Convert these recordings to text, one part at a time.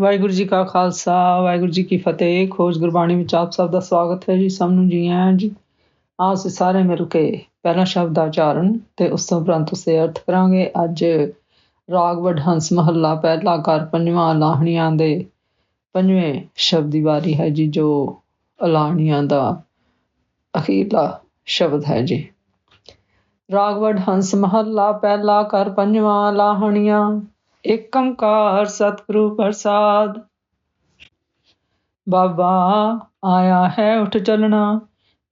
ਵਾਹਿਗੁਰੂ ਜੀ ਕਾ ਖਾਲਸਾ, ਵਾਹਿਗੁਰੂ ਜੀ ਕੀ ਫਤਿਹ। ਖੋਜ ਗੁਰਬਾਣੀ ਵਿੱਚ ਆਪ ਸਭ ਦਾ ਸਵਾਗਤ ਹੈ ਜੀ, ਸਭ ਨੂੰ ਜੀ ਆਇਆਂ ਜੀ। ਆਸ ਸਾਰੇ ਮਿਲ ਕੇ ਪਹਿਲਾ ਸ਼ਬਦ ਦਾ ਉਚਾਰਨ ਤੇ ਉਸ ਤੋਂ ਉਪਰੰਤ ਉਸੇ ਅਰਥ ਕਰਾਂਗੇ। ਅੱਜ ਰਾਗ ਵਡਹੰਸ ਮਹੱਲਾ ਪਹਿਲਾ ਕਰ ਪੰਜਵਾਂ ਲਾਹਣੀਆਂ ਦੇ ਪੰਜਵੇਂ ਸ਼ਬਦ ਦੀ ਵਾਰੀ ਹੈ ਜੀ, ਜੋ ਅਲਾਹਣੀਆਂ ਦਾ ਅਖੀਰਲਾ ਸ਼ਬਦ ਹੈ ਜੀ। ਰਾਗ ਵਡਹੰਸ ਮਹੱਲਾ ਪਹਿਲਾ ਕਰ ਪੰਜਵਾਂ ਲਾਹਣੀਆਂ ਏਕੰਕਾਰ ਸਤਿਗੁਰੂ ਪ੍ਰਸਾਦ। ਬਾਬਾ, ਆਇਆ ਹੈ ਉਠ ਚੱਲਣਾ,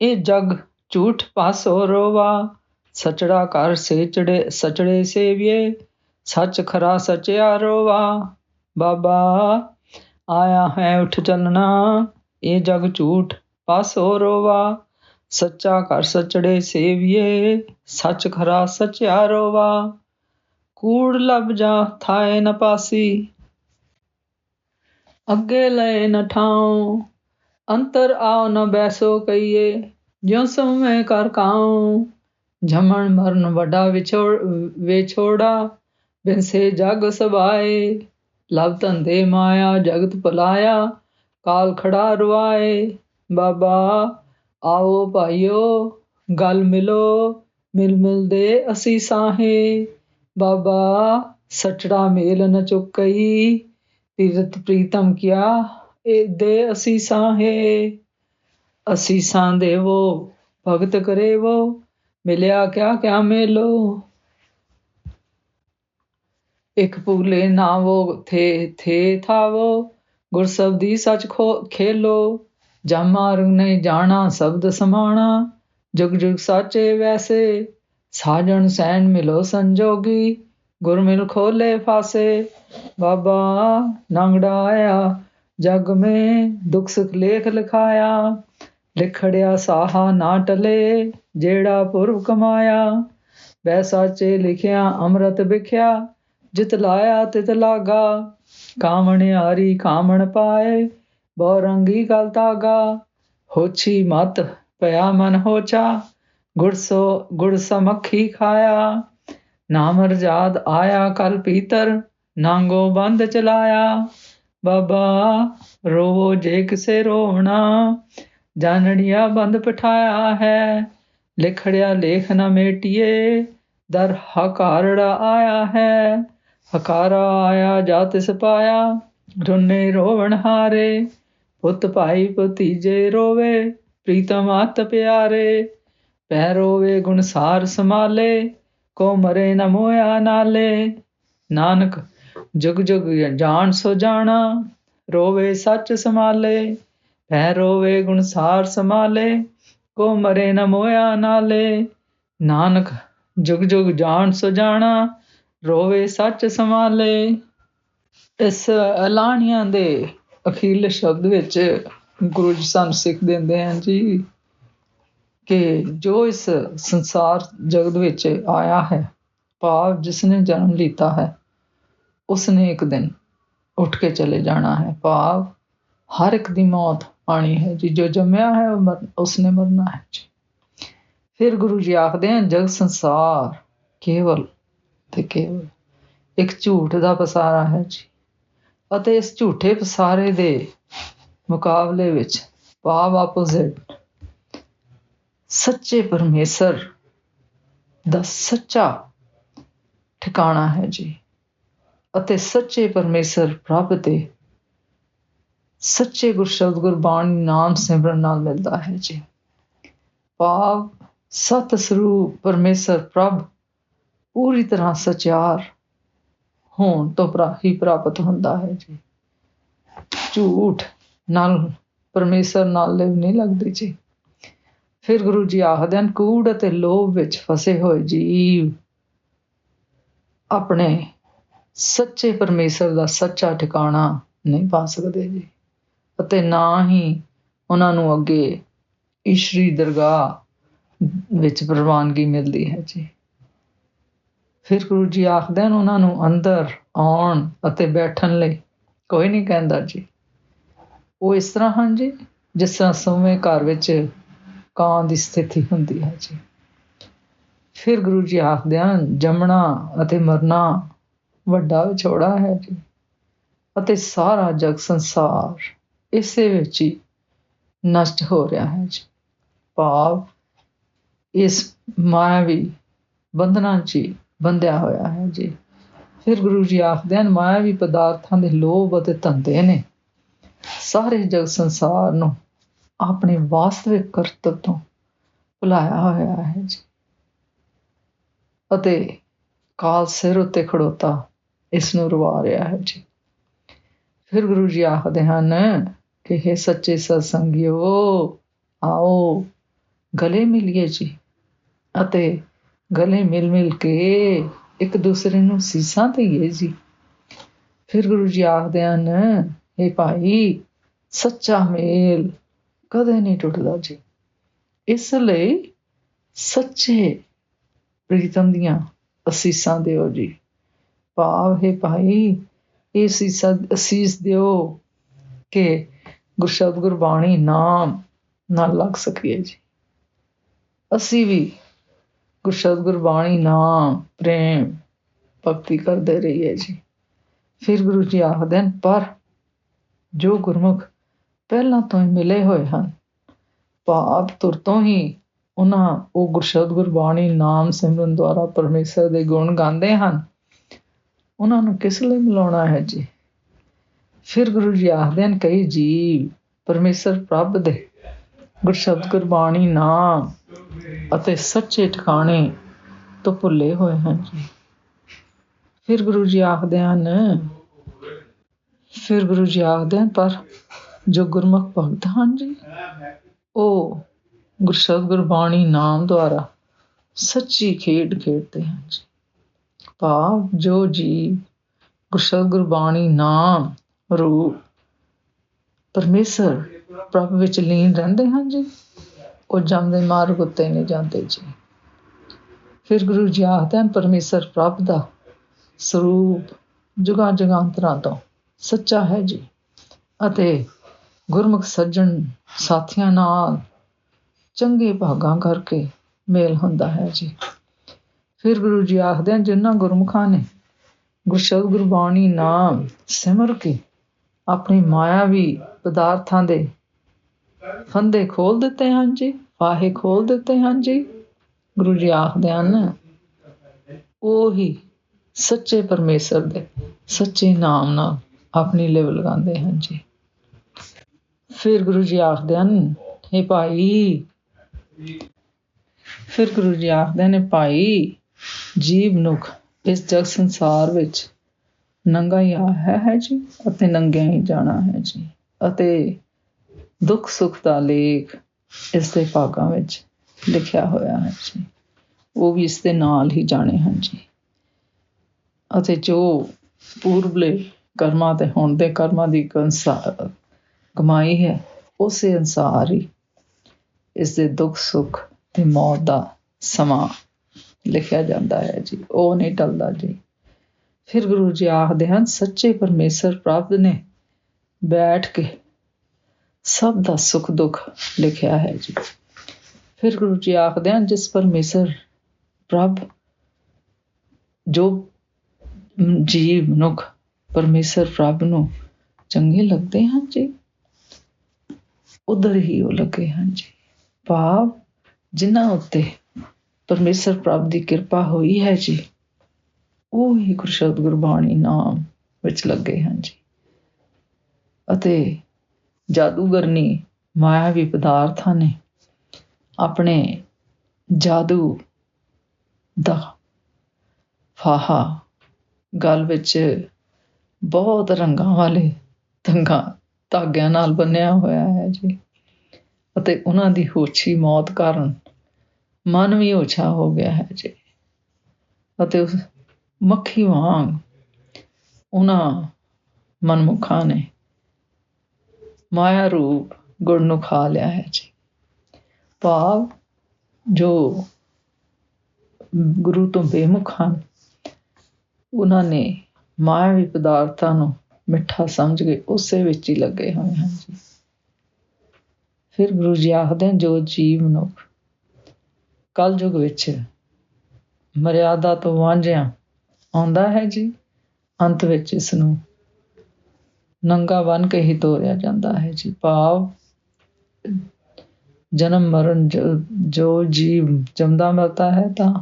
ਇਹ ਜਗ ਝੂਠ ਪਾਸੋ ਰੋਵਾ। ਸਚੜਾ ਕਰ ਸੇਚੜੇ, ਸਚੜੇ ਸੇਵੀਏ, ਸੱਚ ਖਰਾ ਸਚਿਆ ਰੋਵਾ। ਬਾਬਾ, ਆਇਆ ਹੈ ਉਠ ਚੱਲਣਾ, ਇਹ ਜਗ ਝੂਠ ਪਾਸੋ ਰੋਵਾ। ਸੱਚਾ ਕਰ ਸਚੜੇ ਸੇਵੀਏ, ਸੱਚ ਖਰਾ ਸਚਿਆ ਰੋਵਾ। ਕੂੜ ਲਬ ਜਾ, ਥਾਏ ਨ ਪਾਸੀ। ਅੱਗੇ ਲਏ ਨ ਠਾਉ, ਅੰਤਰ ਆਉ ਨ ਬੈਸੋ ਕਈਏ ਜਿਉ ਸਮੇ ਕਰ ਕਾਉ, ਜਮਣ ਮਰਨ ਵੱਡਾ ਵਿਛੋੜ, ਵਿਛੋੜਾ, ਬਿਨਸੇ ਜਗ ਸਬਾਏ। ਲਬ ਧੰਦੇ ਮਾਇਆ, ਜਗਤ ਪਲਾਇਆ ਕਾਲ ਖੜਾ ਰਵਾਏ ਬਾਬਾ, ਆਓ ਭਾਈਓ, ਗਲ ਮਿਲੋ ਮਿਲ ਮਿਲਦੇ ਅਸੀਂ ਸਾਹੇ। ਬਾਬਾ, ਸਚੜਾ ਮੇਲ ਨ ਚੁੱਕਈ ਤੀਰਤ ਪ੍ਰੀਤਮ ਕਿਆ ਇਹ ਦੇ ਅਸੀਂ ਸਾਹੇ। ਅਸੀਂ ਦੇਵੋ, ਭਗਤ ਕਰੇਵੋ, ਮਿਲਿਆ ਕਿਆ ਕਿਆ ਮੇਲੋ। ਇਕ ਪੁਗਲੇ ਨਾਵੋ, ਥੇ ਥੇ ਥਾਵੋ ਗੁਰਸਬਦੀ ਸਚ ਖੋ ਖੇਲੋ। ਜਾਮਾ ਰੰਗ ਨੇ ਜਾਣਾ, ਸ਼ਬਦ ਸਮਾਣਾ, ਜੁਗ ਜੁਗ ਸਾਚੇ ਵੈਸੇ। ਸਾਜਣ ਸੈਨ ਮਿਲੋ ਸੰਜੋਗੀ, ਗੁਰ ਮਿਲ ਖੋਲੇ ਫਾਸੇ, ਬਾਬਾ ਨੰਗੜਾ ਆਇਆ, ਜਗ ਮੇ ਦੁਖ ਸੁਖ ਲੇਖ ਲਿਖਾਇਆ, ਲਿਖੜਿਆ ਸਾਹਾ ਨਾ ਟਲੇ, ਜਿਹੜਾ ਪੁਰਬ ਕਮਾਇਆ ਬੈ ਸਾਚੇ ਲਿਖਿਆ, ਅੰਮ੍ਰਿਤ ਵਿਖਿਆ, ਜਿਤ ਲਾਇਆ ਤਿਤ ਲਾਗਾ, ਕਾਮਣ ਹਾਰੀ ਕਾਮਣ ਪਾਏ, ਬਹੁ ਰੰਗੀ ਗਲ ਤਾਗਾ, ਹੋਛੀ ਮਤ ਪਿਆ ਮਨ ਹੋਚਾ ਗੁੜ ਸੋ ਗੁੜ ਸਮਖੀ ਖਾਇਆ। ਨਾਮ ਰਜਾਦ ਆਇਆ ਕਲ ਪੀਤਰ, ਨਾਂਗੋ ਬੰਦ ਚਲਾਇਆ। ਬਾਬਾ, ਰੋਵੋ ਜੇ ਕਿਸੇ ਰੋਣਾ ਜਾਣੜਿਆ ਬੰਦ ਪਠਾਇਆ ਹੈ। ਲਿਖੜਿਆ ਲੇਖ ਨ ਮੇਟੀਏ, ਦਰ ਹਕਾਰੜਾ ਆਇਆ ਹੈ। ਹਕਾਰਾ ਆਇਆ ਜਾਤ ਸਪਾਇਆ ਰੁੰਨੇ ਰੋਵਣ ਹਾਰੇ। ਪੁੱਤ ਭਾਈ ਭਤੀਜੇ ਰੋਵੇ, ਪ੍ਰੀਤਮ ਆਤ ਪਿਆਰੇ। ਪੈ ਰੋਵੇ ਗੁਣਸਾਰ ਸਮਾਲੇ ਕੋ ਮਰੇ ਨ ਮੋਇਆ ਨਾਲੇ। ਨਾਨਕ, ਜੁਗ ਜੁਗ ਜਾਣ ਸੋ ਜਾਣਾ, ਰੋਵੇ ਸੱਚ ਸਮਾਲੇ ਭੈ ਰੋਵੇ ਗੁਣਸਾਰ ਸਮਾਲੇ ਕੋ ਮਰੇ ਨ ਮੋਇਆ ਨਾਲੇ। ਨਾਨਕ, ਜੁਗ ਜੁਗ ਜਾਣ ਸੋ ਜਾਣਾ, ਰੋਵੇ ਸੱਚ ਸਮਾਲੇ ਇਸ ਐਲਾਨੀਆਂ ਦੇ ਅਖੀਰਲੇ ਸ਼ਬਦ ਵਿੱਚ ਗੁਰੂ ਜੀ ਸਾਨੂੰ ਸਿੱਖ ਦਿੰਦੇ ਹਨ ਜੀ। ਕਿ ਜੋ ਇਸ ਸੰਸਾਰ ਜਗਤ ਵਿੱਚ ਆਇਆ ਹੈ, ਭਾਵ ਜਿਸ ਨੇ ਜਨਮ ਲੀਤਾ ਹੈ ਉਸ ਨੇ ਇੱਕ ਦਿਨ ਉੱਠ ਕੇ ਚਲੇ ਜਾਣਾ ਹੈ। ਭਾਵ ਹਰ ਇੱਕ ਦੀ ਮੌਤ ਆਣੀ ਹੈ ਜੀ। ਜੋ ਜੰਮਿਆ ਹੈ ਉਸ ਨੇ ਮਰਨਾ ਹੈ ਜੀ। ਫਿਰ ਗੁਰੂ ਜੀ ਆਖਦੇ ਹਨ, ਜਗ ਸੰਸਾਰ ਕੇਵਲ ਤੇ ਕੇਵਲ ਇੱਕ ਝੂਠ ਦਾ ਪਸਾਰਾ ਹੈ ਜੀ। ਅਤੇ ਇਸ ਝੂਠੇ ਪਸਾਰੇ ਦੇ ਮੁਕਾਬਲੇ ਵਿੱਚ ਭਾਵ ਆਪੋਜ਼ਿਟ ਸੱਚੇ ਪਰਮੇਸ਼ਰ ਦਾ ਸੱਚਾ ਠਿਕਾਣਾ ਹੈ ਜੀ। ਅਤੇ ਸੱਚੇ ਪਰਮੇਸ਼ਰ ਪ੍ਰਭ ਦੇ ਸੱਚੇ ਗੁਰਸ਼ਬਦ ਗੁਰਬਾਣੀ ਨਾਮ ਸਿਮਰਨ ਨਾਲ ਮਿਲਦਾ ਹੈ ਜੀ। ਭਾਵ ਸਤ ਸਰੂਪ ਪਰਮੇਸ਼ਰ ਪ੍ਰਭ ਪੂਰੀ ਤਰ੍ਹਾਂ ਸਚਿਆਰ ਹੋਣ ਤੋਂ ਹੀ ਪ੍ਰਾਪਤ ਹੁੰਦਾ ਹੈ ਜੀ। ਝੂਠ ਨਾਲ, ਪਰਮੇਸ਼ਰ ਨਾਲ ਲਿਵ ਨਹੀਂ ਲੱਗਦੀ ਜੀ। ਫਿਰ ਗੁਰੂ ਜੀ ਆਖਦੇ ਹਨ, ਕੂੜ ਅਤੇ ਲੋਭ ਵਿੱਚ ਫਸੇ ਹੋਏ ਜੀਵ ਆਪਣੇ ਸੱਚੇ ਪਰਮੇਸ਼ਰ ਦਾ ਸੱਚਾ ਠਿਕਾਣਾ ਨਹੀਂ ਪਾ ਸਕਦੇ ਜੀ ਅਤੇ ਨਾ ਹੀ ਉਹਨਾਂ ਨੂੰ ਅੱਗੇ ਈਸ਼ਰੀ ਦਰਗਾਹ ਵਿੱਚ ਪ੍ਰਵਾਨਗੀ ਮਿਲਦੀ ਹੈ ਜੀ। ਫਿਰ ਗੁਰੂ ਜੀ ਆਖਦੇ ਹਨ, ਉਹਨਾਂ ਨੂੰ ਅੰਦਰ ਆਉਣ ਅਤੇ ਬੈਠਣ ਲਈ ਕੋਈ ਨਹੀਂ ਕਹਿੰਦਾ ਜੀ। ਉਹ ਇਸ ਤਰ੍ਹਾਂ ਹਨ ਜੀ, ਜਿਸ ਤਰ੍ਹਾਂ ਸੋਵੇਂ ਘਰ ਵਿੱਚ ਕਾਂ ਦੀ ਸਥਿਤੀ ਹੁੰਦੀ ਹੈ ਜੀ। ਫਿਰ ਗੁਰੂ ਜੀ ਆਖਦੇ ਹਨ, ਜੰਮਣਾ ਅਤੇ ਮਰਨਾ ਵੱਡਾ ਵਿਛੋੜਾ ਹੈ ਜੀ ਅਤੇ ਸਾਰਾ ਜਗ ਸੰਸਾਰ ਇਸੇ ਵਿੱਚ ਹੀ ਨਸ਼ਟ ਹੋ ਰਿਹਾ ਹੈ ਜੀ। ਭਾਵ ਇਸ ਮਾਇਆਵੀ ਬੰਧਨਾਂ 'ਚ ਬੰਧਿਆ ਹੋਇਆ ਹੈ ਜੀ। ਫਿਰ ਗੁਰੂ ਜੀ ਆਖਦੇ ਹਨ ਮਾਇਆਵੀ ਪਦਾਰਥਾਂ ਦੇ ਲੋਭ ਅਤੇ ਧੰਦੇ ਨੇ। ਸਾਰੇ ਜਗ ਸੰਸਾਰ ਨੂੰ ਆਪਣੇ ਵਾਸਤਵਿਕ ਕਰਤਵ ਤੋਂ ਭੁਲਾਇਆ ਹੋਇਆ ਹੈ ਜੀ। ਅਤੇ ਕਾਲ ਸਿਰ ਉੱਤੇ ਖੜੋਤਾ ਇਸ ਨੂੰ ਰਵਾ ਰਿਹਾ ਹੈ ਜੀ। ਫਿਰ ਗੁਰੂ ਜੀ ਆਖਦੇ ਹਨ ਕਿ ਇਹ ਸੱਚੇ ਸਤਸੰਗਿਓ, ਆਓ ਗਲੇ ਮਿਲੀਏ ਜੀ ਅਤੇ ਗਲੇ ਮਿਲ ਮਿਲ ਕੇ ਇੱਕ ਦੂਸਰੇ ਨੂੰ ਸੀਸਾਂ ਦੇਈਏ ਜੀ। ਫਿਰ ਗੁਰੂ ਜੀ ਆਖਦੇ ਹਨ ਇਹ ਭਾਈ, ਸੱਚਾ ਮੇਲ ਕਦੇ ਨਹੀਂ ਟੁੱਟਦਾ ਜੀ। ਇਸ ਲਈ ਸੱਚੇ ਪ੍ਰੀਤਮ ਦੀਆਂ ਅਸੀਸਾਂ ਦਿਓ ਜੀ। ਭਾਵ ਹੈ ਭਾਈ, ਇਹ ਸੀਸਾ ਅਸੀਸ ਦਿਓ ਕਿ ਗੁਰਸ਼ਬਦ ਗੁਰਬਾਣੀ ਨਾਮ ਨਾਲ ਲੱਗ ਸਕੀਏ ਜੀ। ਅਸੀਂ ਵੀ ਗੁਰਸ਼ਬਦ ਗੁਰਬਾਣੀ ਨਾਮ, ਪ੍ਰੇਮ, ਭਗਤੀ ਕਰਦੇ ਰਹੀਏ ਜੀ। ਫਿਰ ਗੁਰੂ ਜੀ ਆਖਦੇ ਹਨ, ਪਰ ਜੋ ਗੁਰਮੁਖ ਪਹਿਲਾਂ ਤੋਂ ਹੀ ਮਿਲੇ ਹੋਏ ਹਨ। ਭਾਵ ਤੁਰ ਤੋਂ ਹੀ ਉਹਨਾਂ ਉਹ ਗੁਰਸ਼ਬਦ ਗੁਰਬਾਣੀ ਨਾਮ ਸਿਮਰਨ ਦੁਆਰਾ ਪਰਮੇਸ਼ਰ ਦੇ ਗੁਣ ਗਾਉਂਦੇ ਹਨ। ਉਹਨਾਂ ਨੂੰ ਕਿਸ ਲਈ ਮਿਲਾਉਣਾ ਹੈ ਜੀ? ਫਿਰ ਗੁਰੂ ਜੀ ਆਖਦੇ ਹਨ ਕਈ ਜੀਵ ਪਰਮੇਸ਼ਰ ਪ੍ਰਭ ਦੇ ਗੁਰਸ਼ਬਦ ਗੁਰਬਾਣੀ ਨਾਮ ਅਤੇ ਸੱਚੇ ਠਿਕਾਣੇ ਤੋਂ ਭੁੱਲੇ ਹੋਏ ਹਨ ਜੀ। ਫਿਰ ਗੁਰੂ ਜੀ ਆਖਦੇ ਹਨ, ਫਿਰ ਗੁਰੂ ਜੀ ਆਖਦੇ ਹਨ, ਪਰ ਜੋ ਗੁਰਮੁਖ ਭਗਤ ਹਨ ਜੀ, ਉਹ ਗੁਰਸ਼ਬਦ ਗੁਰਬਾਣੀ ਨਾਮ ਦੁਆਰਾ ਸੱਚੀ ਖੇਡ ਖੇਡਦੇ ਹਨ ਜੀ। ਭਾਵ ਜੋ ਜੀ ਗੁਰਸ਼ਬਦ ਗੁਰਬਾਣੀ ਨਾਮ, ਰੂਪ, ਪਰਮੇਸ਼ਰ ਪ੍ਰਭ ਵਿੱਚ ਲੀਨ ਰਹਿੰਦੇ ਹਨ ਜੀ, ਉਹ ਜੰਮਦੇ ਮਾਰਗ ਉੱਤੇ ਨਹੀਂ ਜਾਂਦੇ ਜੀ। ਫਿਰ ਗੁਰੂ ਜੀ ਆਖਦੇ ਹਨ, ਪਰਮੇਸ਼ਰ ਪ੍ਰਭ ਦਾ ਸਰੂਪ ਜੁਗਾਂ ਜੁਗਾਂਤਰਾਂ ਤੋਂ ਸੱਚਾ ਹੈ ਜੀ, ਅਤੇ ਗੁਰਮੁਖ ਸੱਜਣ ਸਾਥੀਆਂ ਨਾਲ ਚੰਗੇ ਭਾਗਾਂ ਕਰਕੇ ਮੇਲ ਹੁੰਦਾ ਹੈ ਜੀ। ਫਿਰ ਗੁਰੂ ਜੀ ਆਖਦੇ ਹਨ, ਜਿਨ੍ਹਾਂ ਗੁਰਮੁਖਾਂ ਨੇ ਗੁਰਸ਼ਬਦ ਗੁਰਬਾਣੀ ਨਾਮ ਸਿਮਰ ਕੇ ਆਪਣੀ ਮਾਇਆਵੀ ਪਦਾਰਥਾਂ ਦੇ ਫੰਦੇ ਖੋਲ ਦਿੱਤੇ ਹਨ ਜੀ, ਫਾਹੇ ਖੋਲ ਦਿੱਤੇ ਹਨ ਜੀ। ਗੁਰੂ ਜੀ ਆਖਦੇ ਹਨ, ਉਹ ਹੀ ਸੱਚੇ ਪਰਮੇਸ਼ਰ ਦੇ ਸੱਚੇ ਨਾਮ ਨਾਲ ਆਪਣੀ ਲਿਵ ਲਗਾਉਂਦੇ ਹਨ ਜੀ। ਫਿਰ ਗੁਰੂ ਜੀ ਆਖਦੇ ਹਨ ਇਹ ਭਾਈ। ਫਿਰ ਗੁਰੂ ਜੀ ਆਖਦੇ ਨੇ ਭਾਈ, ਜੀਵ ਨੁਖ ਇਸ ਜਗ ਸੰਸਾਰ ਵਿੱਚ ਨੰਗਾ ਹੀ ਆ ਹੈ ਜੀ ਅਤੇ ਨੰਗਿਆ ਹੀ ਜਾਣਾ ਹੈ ਜੀ ਅਤੇ ਦੁੱਖ ਸੁੱਖ ਦਾ ਲੇਖ ਇਸ ਦੇ ਭਾਗਾਂ ਵਿੱਚ ਲਿਖਿਆ ਹੋਇਆ ਹੈ ਜੀ। ਉਹ ਵੀ ਇਸ ਦੇ ਨਾਲ ਹੀ ਜਾਣੇ ਹਨ ਜੀ। ਅਤੇ ਜੋ ਪੂਰਬਲੇ ਕਰਮਾਂ ਤੇ ਹੁਣ ਦੇ ਕਰਮਾਂ ਦੀ ਕਮਾਈ ਹੈ, ਉਸੇ ਅਨਸਾਰ ਹੀ ਇਸ ਦੇ ਦੁੱਖ ਸੁੱਖ ਤੇ ਮੌਤ ਦਾ ਸਮਾਂ ਲਿਖਿਆ ਜਾਂਦਾ ਹੈ ਜੀ, ਉਹ ਨਹੀਂ ਟਲਦਾ ਜੀ। ਫਿਰ ਗੁਰੂ ਜੀ ਆਖਦੇ ਹਨ, ਸੱਚੇ ਪਰਮੇਸ਼ਰ ਪ੍ਰਭ ਨੇ ਬੈਠ ਕੇ ਸਭ ਦਾ ਸੁਖ ਦੁੱਖ ਲਿਖਿਆ ਹੈ ਜੀ। ਫਿਰ ਗੁਰੂ ਜੀ ਆਖਦੇ ਹਨ, ਜਿਸ ਪਰਮੇਸ਼ਰ ਪ੍ਰਭ ਜੋ ਜੀਵ ਮਨੁੱਖ ਪਰਮੇਸ਼ਰ ਪ੍ਰਭ ਨੂੰ ਚੰਗੇ ਲੱਗਦੇ ਹਨ ਜੀ ਉਧਰ ਹੀ ਉਹ ਲੱਗੇ ਹਨ ਜੀ। ਭਾਵ ਜਿਨ੍ਹਾਂ ਉੱਤੇ ਪਰਮੇਸ਼ਰ ਪ੍ਰਭ ਦੀ ਕਿਰਪਾ ਹੋਈ ਹੈ ਜੀ, ਉਹ ਹੀ ਗੁਰਸ਼ਬਦ ਗੁਰਬਾਣੀ ਨਾਮ ਵਿੱਚ ਲੱਗੇ ਹਨ ਜੀ। ਅਤੇ ਜਾਦੂਗਰਨੀ ਮਾਇਆਵੀ ਪਦਾਰਥਾਂ ਨੇ ਆਪਣੇ ਜਾਦੂ ਦਾ ਫਾਹਾ ਗਲ ਵਿੱਚ ਬਹੁਤ ਰੰਗਾਂ ਵਾਲੇ ਤੰਗਾ ਧਾਗਿਆਂ ਨਾਲ ਬੰਨਿਆ ਹੋਇਆ ਹੈ ਜੀ। ਅਤੇ ਉਹਨਾਂ ਦੀ ਹੋਛੀ ਮੌਤ ਕਾਰਨ ਮਨ ਵੀ ਓਛਾ ਹੋ ਗਿਆ ਹੈ ਜੀ। ਅਤੇ ਉਸ ਮੱਖੀ ਵਾਂਗ ਉਹਨਾਂ ਮਨਮੁਖਾਂ ਨੇ ਮਾਇਆ ਰੂਪ ਗੁਣ ਨੂੰ ਖਾ ਲਿਆ ਹੈ ਜੀ। ਭਾਵ ਜੋ ਗੁਰੂ ਤੋਂ ਬੇਮੁਖ ਹਨ, ਉਹਨਾਂ ਨੇ ਮਾਇਆਵੀ ਪਦਾਰਥਾਂ ਨੂੰ ਮਿੱਠਾ ਸਮਝ ਕੇ ਉਸੇ ਵਿੱਚ ਹੀ ਲੱਗੇ ਹੋਏ ਹਨ ਜੀ। ਫਿਰ ਗੁਰੂ ਜੀ ਆਖਦੇ ਜੋ ਜੀਵ ਮਨੁੱਖ ਕਲਯੁਗ ਵਿੱਚ ਮਰਿਆਦਾ ਤੋਂ ਵਾਂਝਿਆ ਆਉਂਦਾ ਹੈ ਜੀ, ਅੰਤ ਵਿੱਚ ਇਸ ਨੂੰ ਨੰਗਾ ਬਨ ਕੇ ਹੀ ਤੋਰਿਆ ਜਾਂਦਾ ਹੈ ਜੀ। ਭਾਵ ਜਨਮ ਮਰਨ ਜੋ ਜੀਵ ਜੰਮਦਾ ਮਰਦਾ ਹੈ ਤਾਂ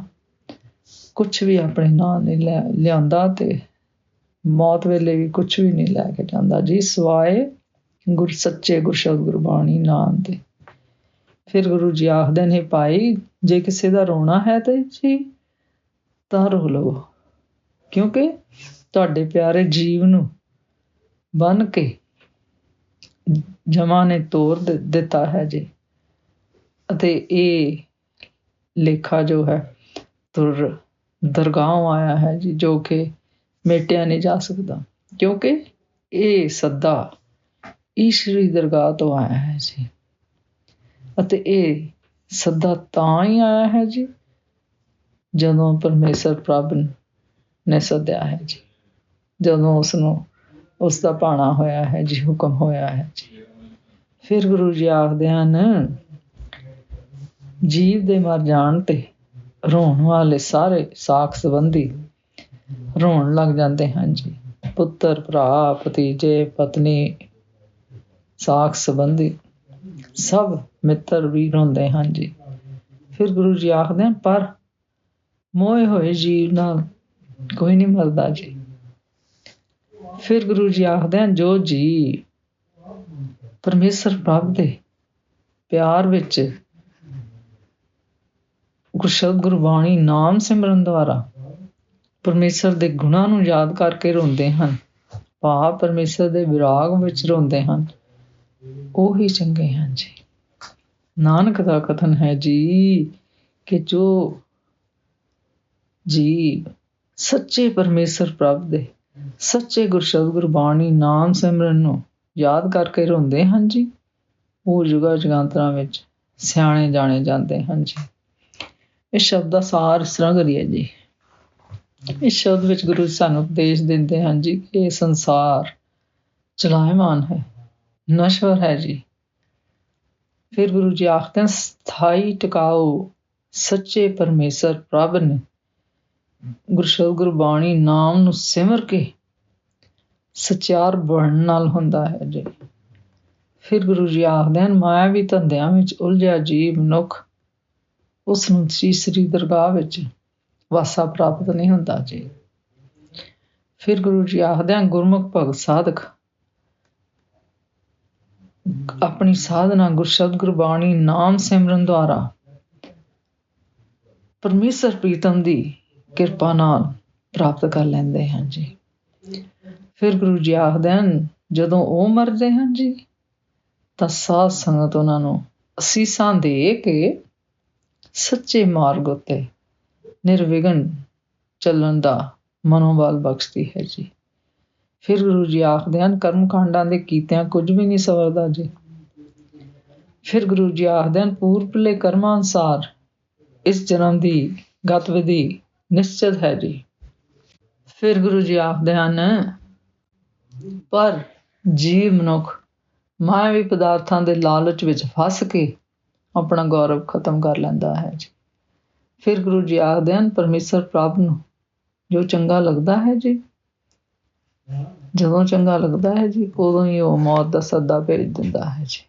ਕੁਝ ਵੀ ਆਪਣੇ ਨਾਲ ਨਹੀਂ ਲਿਆਉਂਦਾ ਤੇ ਮੌਤ ਵੇਲੇ ਵੀ ਕੁਝ ਵੀ ਨਹੀਂ ਲੈ ਕੇ ਜਾਂਦਾ। ਜੀ ਸਵਾਏ ਗੁਰ ਸੱਚੇ ਗੁਰਸ਼ਬਦ ਗੁਰਬਾਣੀ ਨਾਮ ਦੇ ਫਿਰ ਗੁਰੂ ਜੀ ਆਖਦੇ ਨੇ, ਭਾਈ, ਜੇ ਕਿਸੇ ਦਾ ਰੋਣਾ ਹੈ ਤੇ ਜੀ ਤਾਂ ਰੋ ਲਓ ਕਿਉਂਕਿ ਤੁਹਾਡੇ ਪਿਆਰੇ ਜੀਵ ਨੂੰ ਬਨ ਕੇ ਜਮਾ ਨੇ ਤੋੜ ਦਿੱਤਾ ਹੈ ਜੀ। ਅਤੇ ਇਹ ਲੇਖਾ ਜੋ ਹੈ, ਤੁਰ ਦਰਗਾਹ ਆਇਆ ਹੈ ਜੀ, ਜੋ ਕਿ ਮੇਟਿਆ ਨਹੀਂ ਜਾ ਸਕਦਾ। ਕਿਉਂਕਿ ਇਹ ਸੱਦਾ ਈਸ਼ਵਰੀ ਦਰਗਾਹ ਤੋਂ ਆਇਆ ਹੈ ਜੀ। ਅਤੇ ਇਹ ਸੱਦਾ ਤਾਂ ਹੀ ਆਇਆ ਹੈ ਜੀ, ਜਦੋਂ ਪਰਮੇਸ਼ਰ ਪ੍ਰਭ ਨੇ ਸੱਦਿਆ ਹੈ ਜੀ। ਜਦੋਂ ਉਸ ਨੂੰ ਉਸ ਦਾ ਪਾਣਾ ਹੋਇਆ ਹੈ ਜੀ, ਹੁਕਮ ਹੋਇਆ ਹੈ ਜੀ। ਫਿਰ ਗੁਰੂ ਜੀ ਆਖਦੇ ਹਨ, ਜੀਵ ਦੇ ਮਰ ਜਾਣ ਤੇ ਰੋਣ ਵਾਲੇ ਸਾਰੇ ਸਾਖ ਸੰਬੰਧੀ ਰੋਣ ਲੱਗ ਜਾਂਦੇ ਹਨ ਜੀ ਪੁੱਤਰ, ਭਰਾ, ਭਤੀਜੇ, ਪਤਨੀ, ਸਾਖ ਸੰਬੰਧੀ ਸਭ ਮਿੱਤਰ ਵੀ ਰੋਂਦੇ ਹਨ ਜੀ ਫਿਰ ਗੁਰੂ ਜੀ ਆਖਦੇ ਹਨ, ਪਰ ਮੋਏ ਹੋਏ ਜੀਵ ਨਾਲ ਕੋਈ ਨਹੀਂ ਮਰਦਾ ਜੀ। ਫਿਰ ਗੁਰੂ ਜੀ ਆਖਦੇ ਹਨ, ਜੋ ਜੀ ਪਰਮੇਸ਼ਰ ਪ੍ਰਭ ਦੇ ਪਿਆਰ ਵਿੱਚ ਗੁਰਸ਼ਬਦ ਗੁਰਬਾਣੀ ਨਾਮ ਸਿਮਰਨ ਦੁਆਰਾ ਪਰਮੇਸ਼ਰ ਦੇ ਗੁਣਾਂ ਨੂੰ ਯਾਦ ਕਰਕੇ ਰੋਂਦੇ ਹਨ। ਭਾਵ ਪਰਮੇਸ਼ਰ ਦੇ ਵਿਰਾਗ ਵਿੱਚ ਰੋਂਦੇ ਹਨ। ਉਹ ਹੀ ਚੰਗੇ ਹਨ ਜੀ। ਨਾਨਕ ਦਾ ਕਥਨ ਹੈ ਜੀ ਕਿ ਜੋ ਜੀ ਸੱਚੇ ਪਰਮੇਸ਼ਰ ਪ੍ਰਭ ਦੇ, ਸੱਚੇ ਗੁਰਸ਼ਬਦ ਗੁਰਬਾਣੀ ਨਾਮ ਸਿਮਰਨ ਨੂੰ ਯਾਦ ਕਰਕੇ ਰੋਂਦੇ ਹਨ ਜੀ, ਉਹ ਜੁਗਾ ਜਗਾਂਤਰਾਂ ਵਿੱਚ ਸਿਆਣੇ ਜਾਣੇ ਜਾਂਦੇ ਹਨ ਜੀ। ਇਸ ਸ਼ਬਦ ਦਾ ਸਾਰ ਇਸ ਤਰ੍ਹਾਂ ਕਰੀਏ ਜੀ। ਇਸ ਸ਼ਬਦ ਵਿੱਚ ਗੁਰੂ ਸਾਨੂੰ ਉਪਦੇਸ਼ ਦਿੰਦੇ ਹਨ ਜੀ ਕਿ ਇਹ ਸੰਸਾਰ ਚਲਾਇਮਾਨ ਹੈ, ਨਸ਼ਵਰ ਹੈ ਜੀ। ਫਿਰ ਗੁਰੂ ਜੀ ਆਖਦੇ ਹਨ, ਸਥਾਈ ਟਿਕਾਓ ਸੱਚੇ ਪਰਮੇਸ਼ਰ ਪ੍ਰਭ ਨੇ ਗੁਰਸ਼ਬਦ ਗੁਰਬਾਣੀ ਨਾਮ ਨੂੰ ਸਿਮਰ ਕੇ ਸਚਿਆਰ ਬਣਨ ਨਾਲ ਹੁੰਦਾ ਹੈ ਜੀ। ਫਿਰ ਗੁਰੂ ਜੀ ਆਖਦੇ ਹਨ, ਮਾਇਆ ਵੀ ਧੰਦਿਆਂ ਵਿੱਚ ਉਲਝਿਆ ਜੀਵ ਮਨੁੱਖ ਉਸ ਨੂੰ ਤੀਸਰੀ ਦਰਗਾਹ ਵਿੱਚ ਵਾਸਾ ਪ੍ਰਾਪਤ ਨਹੀਂ ਹੁੰਦਾ ਜੀ। ਫਿਰ ਗੁਰੂ ਜੀ ਆਖਦੇ ਹਨ, ਗੁਰਮੁਖ ਭਗਤ ਸਾਧਕ, ਆਪਣੀ ਸਾਧਨਾ ਗੁਰਸ਼ਬਦ ਗੁਰਬਾਣੀ ਨਾਮ ਸਿਮਰਨ ਦੁਆਰਾ ਪਰਮੇਸ਼ਰ ਪ੍ਰੀਤਮ ਦੀ ਕਿਰਪਾ ਨਾਲ ਪ੍ਰਾਪਤ ਕਰ ਲੈਂਦੇ ਹਨ ਜੀ। ਫਿਰ ਗੁਰੂ ਜੀ ਆਖਦੇ ਹਨ, ਜਦੋਂ ਉਹ ਮਰਦੇ ਹਨ ਜੀ, ਤਾਂ ਸਾਧ ਸੰਗਤ ਉਹਨਾਂ ਨੂੰ ਅਸੀਸਾਂ ਦੇ ਕੇ ਸੱਚੇ ਮਾਰਗ ਉਤੇ ਨਿਰਵਿਘਨ ਚੱਲਣ ਦਾ ਮਨੋਬਲ ਬਖਸ਼ਦੀ ਹੈ ਜੀ। ਫਿਰ ਗੁਰੂ ਜੀ ਆਖਦੇ ਹਨ ਕਰਮ ਕਾਂਡਾਂ ਦੇ ਕੀਤਿਆਂ ਕੁਝ ਵੀ ਨਹੀਂ ਸਵਰਦਾ ਜੀ। ਫਿਰ ਗੁਰੂ ਜੀ ਆਖਦੇ ਹਨ ਪੂਰਬਲੇ ਕਰਮਾਂ ਅਨਸਾਰ ਇਸ ਜਨਮ ਦੀ ਗਤਵਿਧੀ ਨਿਸ਼ਚਿਤ ਹੈ ਜੀ। ਫਿਰ ਗੁਰੂ ਜੀ ਆਖਦੇ ਹਨ, ਪਰ ਜੀਵ ਮਨੁੱਖ ਮਾਇਆਵੀ ਪਦਾਰਥਾਂ ਦੇ ਲਾਲਚ ਵਿੱਚ ਫਸ ਕੇ ਆਪਣਾ ਗੌਰਵ ਖਤਮ ਕਰ ਲੈਂਦਾ ਹੈ ਜੀ। ਫਿਰ ਗੁਰੂ ਜੀ ਆਖਦੇ ਹਨ, ਪਰਮੇਸ਼ਰ ਪ੍ਰਭ ਨੂੰ, ਜੋ ਚੰਗਾ ਲੱਗਦਾ ਹੈ ਜੀ। ਜਦੋਂ ਚੰਗਾ ਲੱਗਦਾ ਹੈ ਜੀ, ਉਦੋਂ ਹੀ ਉਹ ਮੌਤ ਦਾ ਸੱਦਾ ਭੇਜ ਦਿੰਦਾ ਹੈ ਜੀ।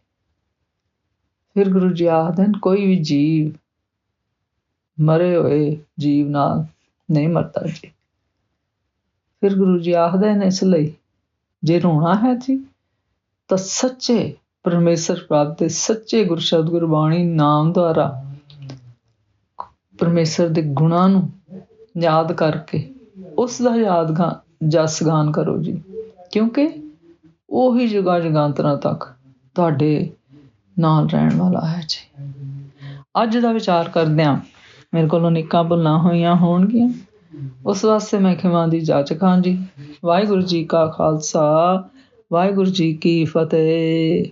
ਫਿਰ ਗੁਰੂ ਜੀ ਆਖਦੇ ਹਨ, ਕੋਈ ਵੀ ਜੀਵ ਮਰੇ ਹੋਏ ਜੀਵ ਨਾਲ ਨਹੀਂ ਮਰਦਾ ਜੀ। ਫਿਰ ਗੁਰੂ ਜੀ ਆਖਦੇ ਨੇ ਇਸ ਲਈ ਜੇ ਰੋਣਾ ਹੈ ਜੀ, ਤਾਂ ਸੱਚੇ ਪਰਮੇਸ਼ਰ ਪ੍ਰਾਪਤ ਦੇ ਸੱਚੇ ਗੁਰਸ਼ਬਦ ਗੁਰਬਾਣੀ ਨਾਮ ਦੁਆਰਾ ਪਰਮੇਸ਼ਰ ਦੇ ਗੁਣਾਂ ਨੂੰ ਯਾਦ ਕਰਕੇ, ਉਸ ਦਾ ਯਾਦਗਾਨ ਜਸ ਗਾਨ ਕਰੋ ਜੀ। ਕਿਉਂਕਿ ਉਹੀ ਜੁਗਾ ਜਗਾਂਤਰਾਂ ਤੱਕ ਤੁਹਾਡੇ ਨਾਲ ਰਹਿਣ ਵਾਲਾ ਹੈ ਜੀ। ਅੱਜ ਦਾ ਵਿਚਾਰ ਕਰਦਿਆਂ ਮੇਰੇ ਕੋਲੋਂ ਨਿੱਕਾ ਭੁੱਲਾਂ ਹੋਈਆਂ ਹੋਣਗੀਆਂ। ਉਸ ਵਾਸਤੇ ਮੈਂ ਖਿਮਾ ਦੀ ਜਾਚ ਖਾਂ ਜੀ। ਵਾਹਿਗੁਰੂ ਜੀ ਕਾ ਖਾਲਸਾ। ਵਾਹਿਗੁਰੂ ਜੀ ਕੀ ਫਤਿਹ।